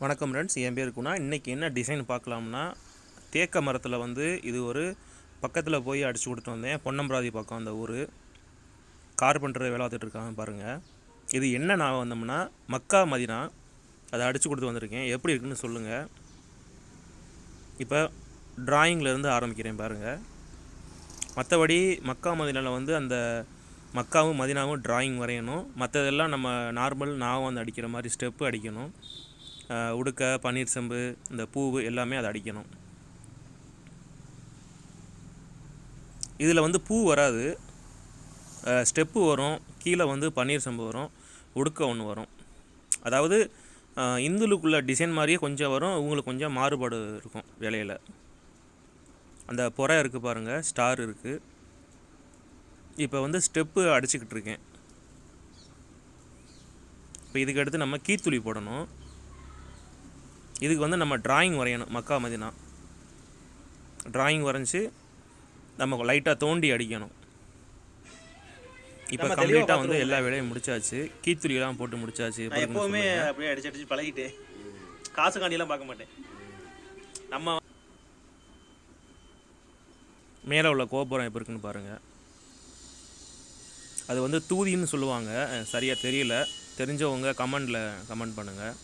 வணக்கம் ஃப்ரெண்ட்ஸ் என் பேர் குணா. இன்றைக்கி என்ன டிசைன் பார்க்கலாம்னா தேக்க மரத்தில் வந்து இது ஒரு பக்கத்தில் போய் அடித்து கொடுத்து வந்தேன். பொன்னம்பராதி பக்கம் அந்த ஊர். கார்பெண்டர் வேலை பார்த்துட்டு இருக்காங்க பாருங்கள் இது என்ன நான் வந்தோம்னா மக்கா மதினா. அதை அடித்து கொடுத்து வந்திருக்கேன். எப்படி இருக்குன்னு சொல்லுங்கள் இப்போ டிராயிங்லேருந்து ஆரம்பிக்கிறேன் பாருங்கள் மற்றபடி மக்கா மதினாவில் வந்து அந்த மக்காவும் மதினாவும் டிராயிங் வரையணும். மற்றதெல்லாம் நம்ம நார்மல் நாவும் வந்து அடிக்கிற மாதிரி ஸ்டெப்பு அடிக்கணும். உடுக்க பன்னீர் செம்பு இந்த பூவு எல்லாமே அதை அடிக்கணும். இதில் வந்து பூ வராது. ஸ்டெப்பு வரும் கீழே வந்து பன்னீர் செம்பு வரும் உடுக்க ஒன்று வரும். அதாவது இந்துலுக்குள்ள டிசைன் மாதிரியே கொஞ்சம் வரும் உங்களுக்கு கொஞ்சம் மாறுபாடு இருக்கும் வேலையில். அந்த புறை இருக்குது பாருங்கள் ஸ்டார் இருக்குது இப்போ வந்து ஸ்டெப்பு அடிச்சுக்கிட்டு இருக்கேன். இப்போ இதுக்கு அடுத்து நம்ம கீத்துளி போடணும். இதுக்கு வந்து நம்ம டிராயிங் வரையணும் மக்கா மதினா. டிராயிங் வரைஞ்சி நம்ம லைட்டாக தோண்டி அடிக்கணும். இப்போ கம்ப்ளீட்டாக வந்து. எல்லா வேலையும் முடிச்சாச்சு. கீத்துளிலாம் போட்டு முடிச்சாச்சு எப்போவுமே. அப்படியே அடிச்சு அடிச்சு பழகிட்டேன் காசு காண்டிலாம் பார்க்க மாட்டேன். நம்ம மேலே உள்ள கோபுரம் எப்போ இருக்குன்னு பாருங்கள் அது வந்து தூதின்னு சொல்லுவாங்க. சரியாக தெரியல. தெரிஞ்சவங்க கமெண்டில் கமெண்ட் பண்ணுங்கள்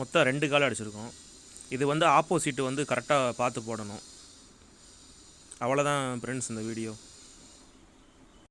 மொத்தம் ரெண்டு கால் அடிச்சிருக்கோம். இது வந்து ஆப்போசிட் வந்து கரெக்டாக பார்த்து போடணும். அவ்வளோதான் ஃப்ரெண்ட்ஸ் இந்த வீடியோ